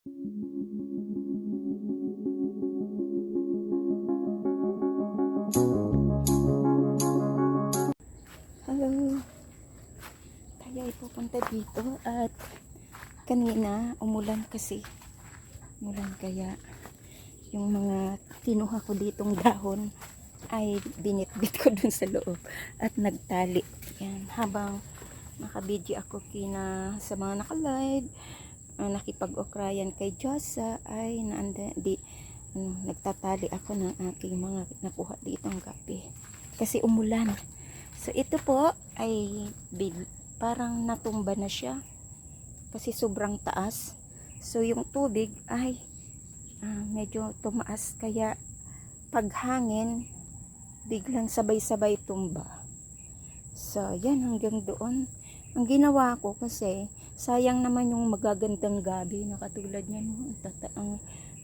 Hello. Tayo ay pupunta dito at kanina umulan kasi. Umulan kaya yung mga kinuha ko ditong dahon ay binitbit ko dun sa loob at nagtali. Yan, habang nakabidyo ako kina sa mga nakalive, uh, nakipag-okrayan kay Josa ay naanda, di, ano, nagtatali ako ng aking mga nakuha ditong gabi. Kasi umulan. So ito po ay bil, parang natumba na siya kasi sobrang taas. So yung tubig ay ah, medyo tumaas kaya paghangin biglang sabay-sabay tumba. So yan hanggang doon. Ang ginawa ko kasi sayang naman yung magagandang gabi na katulad niyan no? ang, tata- ang,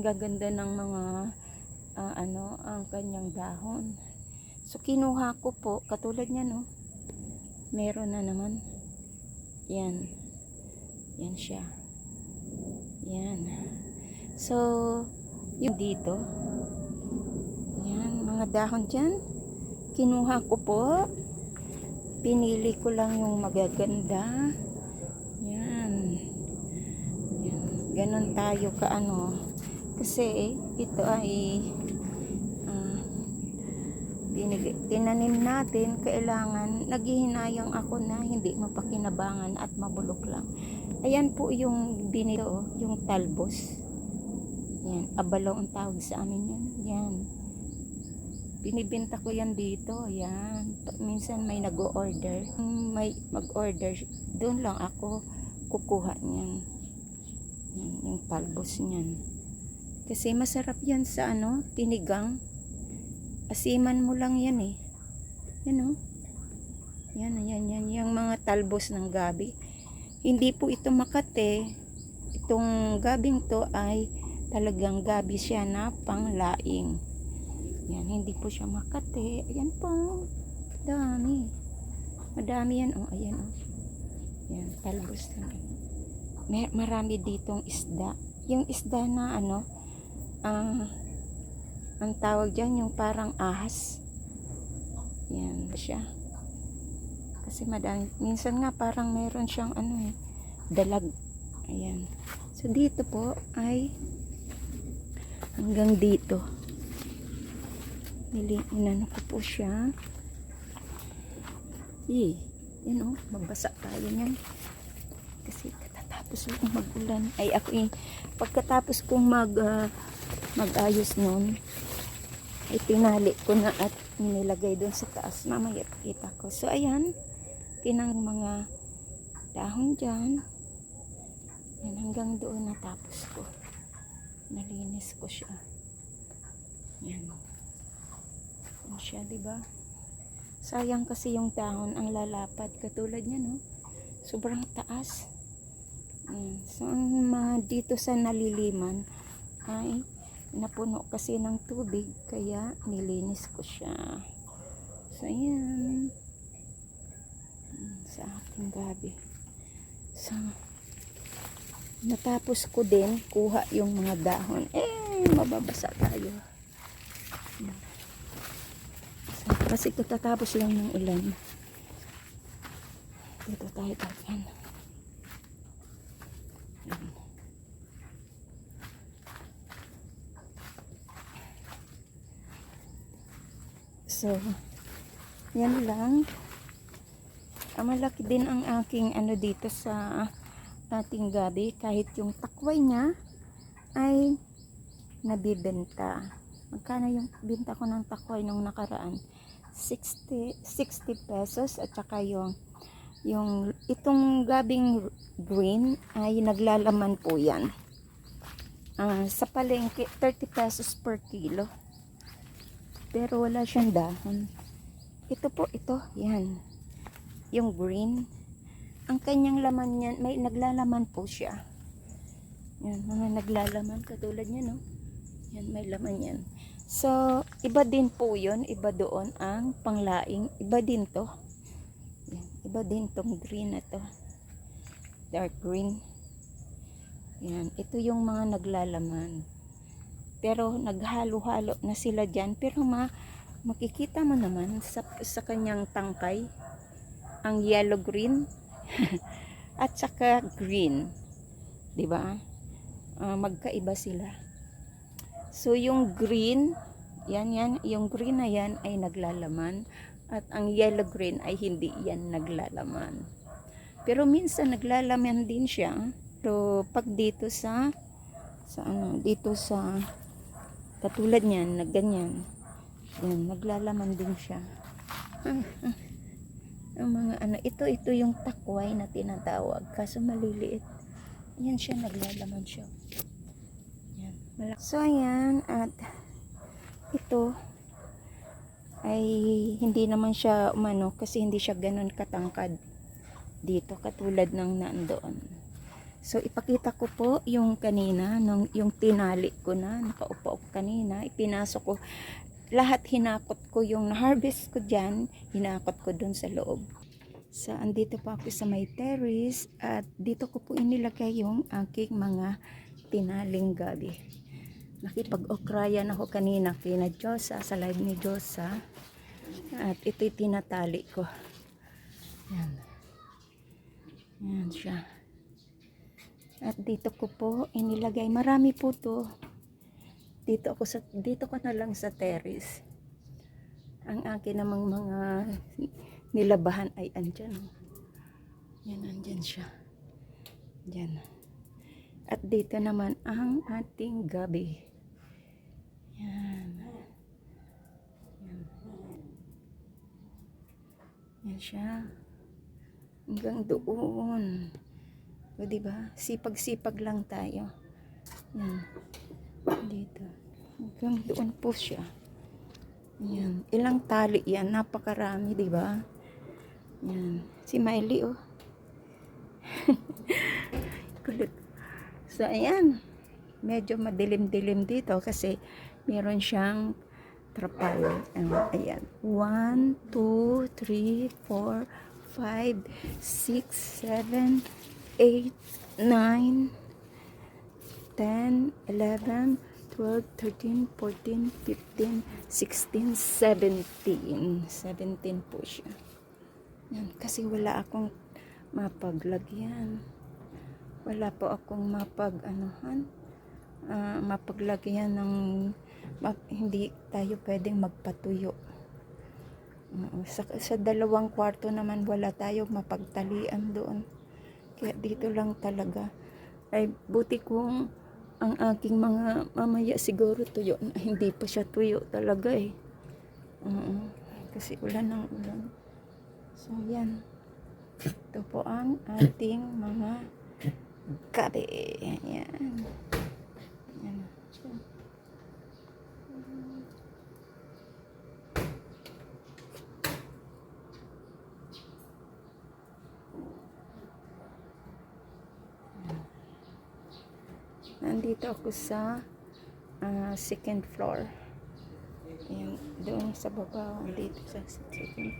gaganda ng mga ah, ano ang kanyang dahon. So, kinuha ko po, katulad niya, no? Meron na naman. Yan. Yan siya. Yan. So, yung dito. Yan, mga dahon dyan. Kinuha ko po. Pinili ko lang yung magaganda. Yan. Yan. Ganon tayo kaano. Kasi, ito ay binig, tinanim natin, kailangan, naghihinayang ako na hindi mapakinabangan at mabulok lang. Ayan po yung binito, yung talbos. Yan, abalaw ang tawag sa amin yan. Yan. Binibenta ko yan dito. Yan. Minsan may nag-order. May mag-order. Doon lang ako kukuha niyan. Yan, yung talbos niyan. Kasi masarap yan sa ano, tinigang. Asiman mo lang yan eh. Yan oh. Yan, yan, yan. Yung mga talbos ng gabi. Hindi po ito makate. Itong gabing to ay talagang gabi siya na panglaing. Yan, hindi po siya makate. Ayan po. Dami. Madami yan. Oh, ayan oh. Yan, talbos lang. May, marami ditong isda. Yung isda na ano, ah, ang tawag dyan yung parang ahas. Yan siya. Kasi madami minsan nga parang meron siyang ano eh dalag. Ayan. So dito po ay hanggang dito. Nili inano ko po siya. Eh yan oh magbasa tayo niyan. Kasi katatapos lang mag-ulan ay ako eh pagkatapos kong mag ah, mag-ayos nun ay tinali ko na at nilagay doon sa taas mamaya kita ko. So ayan tinang mga dahon dyan. Yan hanggang doon natapos ko. Nalinis ko siya. Yan yan siya diba sayang kasi yung dahon ang lalapad katulad niya no? Sobrang taas yan. so ang dito sa naliliman ay napuno kasi ng tubig kaya nilinis ko siya. So ayan. Mm, sa ating gabi. So natapos ko din kuha yung mga dahon. Eh mababasa tayo. So, kasi katatapos lang ng ulan. Dito tayo tagan Yan. So, yan lang. Ah, malaki din ang aking ano dito sa ating gabi. Kahit yung takway niya ay nabibenta. Magkano yung binta ko ng takway nung nakaraan? 60, 60 pesos at saka yung yung itong gabing green ay naglalaman po yan. Ah, sa palengke 30 pesos per kilo pero wala siyang dahon. Ito po, ito, yan. Yung green. Ang kanyang laman niyan, may naglalaman po siya. Yan, mga naglalaman, katulad niya, no? Yan, may laman yan. So, iba din po yun, iba doon ang panglaing, iba din to. Yan, iba din tong green na to. Dark green. Yan, ito yung mga naglalaman. Pero naghalo-halo na sila dyan. Pero ma, makikita mo naman sa, sa kanyang tangkay, ang yellow-green at saka green. 'Di ba? Ah, magkaiba sila. So yung green, yan yan, yung green na yan ay naglalaman at ang yellow green ay hindi yan naglalaman. Pero minsan naglalaman din siya. So pag dito sa sa ano, dito sa katulad niyan, na ganyan. Yan, naglalaman din siya. Ang mga ano, ito ito yung takway na tinatawag kaso maliliit. Yan siya, naglalaman siya. Yan. So, ayan. At ito ay hindi naman siya umano kasi hindi siya ganun katangkad dito katulad ng nandoon. So, ipakita ko po yung kanina, nung, yung tinali ko na, nakaupo ako kanina, ipinasok ko, lahat hinakot ko yung na-harvest ko dyan, hinakot ko dun sa loob. So, andito po ako sa may terrace at dito ko po inilagay yung aking mga tinaling gabi. Nakipag-okrayan ako kanina kina Diyosa, sa live ni Diyosa. At ito'y tinatali ko. Yan. Yan siya. At dito ko po inilagay. Marami po to. Dito ako sa dito ko na lang sa terrace. Ang akin namang mga nilabahan ay andyan. Yan, andyan siya. Yan. At dito naman ang ating gabi. Yan. Yan. Yan siya. Hanggang doon. O, diba? Sipag-sipag lang tayo. Yan. Dito. Hanggang doon po siya. Yan. Ilang tali yan. Napakarami, di ba? Yan. Si Miley, oh. Kulit. So, ayan. Medyo madilim-dilim dito kasi meron siyang trapal. Ayan. 1, 2, 3, 4, 5, 6, 7, 8, 9, 10, 11, 12, 13, 14, 15, 16, 17. 17 po siya. Yan, kasi wala akong mapaglagyan. Wala po akong mapag anuhan, ah, mapaglagyan ng ma- hindi tayo pwedeng magpatuyo. Oo, sa, sa dalawang kwarto naman wala tayo mapagtalian doon. Kaya dito lang talaga. Ay buti kung ang aking mga mamaya siguro tuyo na hindi pa siya tuyo talaga eh. Oo, kasi ulan ng ulan. So yan. Ito po ang ating mga gabi. Yan. Yan. So, Nandito ako sa ah, second floor. Yan, doon sa baba, dito sa second.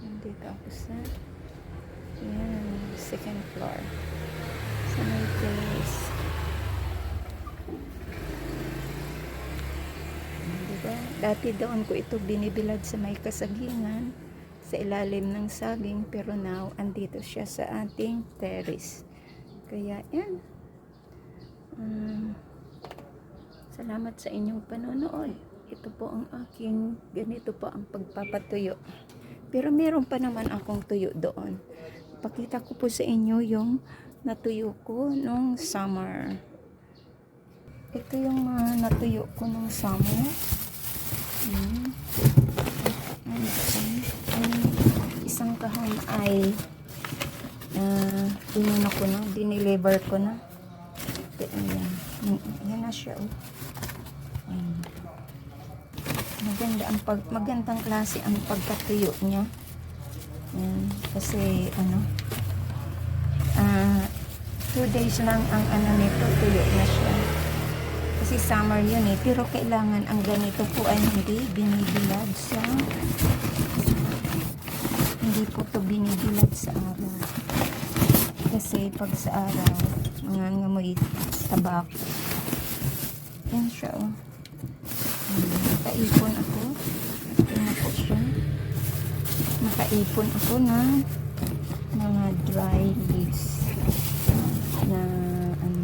Nandito ako sa yan, second floor. Sa may place. Diba? Dati doon ko ito binibilad sa may kasagingan sa ilalim ng saging pero now andito siya sa ating terrace. Kaya yan. Mm, salamat sa inyong panonood. Ito po ang aking, ganito po ang pagpapatuyo. Pero meron pa naman akong tuyo doon. Pakita ko po sa inyo yung natuyo ko nung summer. Ito yung mga natuyo ko nung summer. Hmm. Ayan. Ang isang kahon ay uh, inano ko na, diniliver ko na. Ayan. Yan na siya. Oh. Ayan. Maganda ang pag magandang klase ang pagkatuyo niya. Ayan. Kasi ano ah two days lang ang ano nito tuyo na siya. Kasi summer yun eh. Pero kailangan ang ganito po ay hindi binibilad sa hindi po to binibilad sa araw. Kasi pag sa araw, Mga ngamoy tabak. Yan siya, oh. Nakaipon ako. Tingnan po siya. Nakaipon ako ng mga dry leaves na ano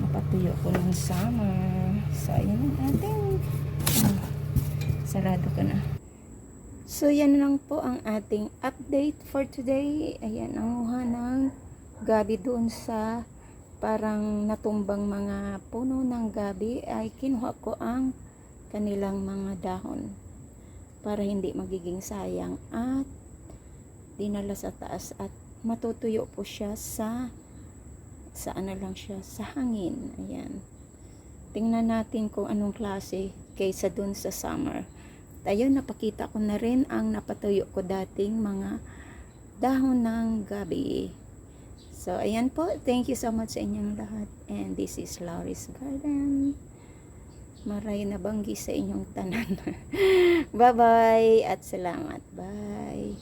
napatuyo ko ng summer. So, ayan ang ating ah, sarado ko na. So, yan lang po ang ating update for today. Ayan, nanguha ng gabi doon sa parang natumbang mga puno ng gabi ay kinuha ko ang kanilang mga dahon para hindi magiging sayang at dinala sa taas at matutuyo po siya sa sa ano lang siya sa hangin. Ayan. Tingnan natin kung anong klase kaysa dun sa summer. Ayun napakita ko na rin ang napatuyo ko dating mga dahon ng gabi so ayan po. Thank you so much sa inyong lahat. And this is Laurie's Garden. Maray na banggi sa inyong tanan. Bye bye at salamat. Bye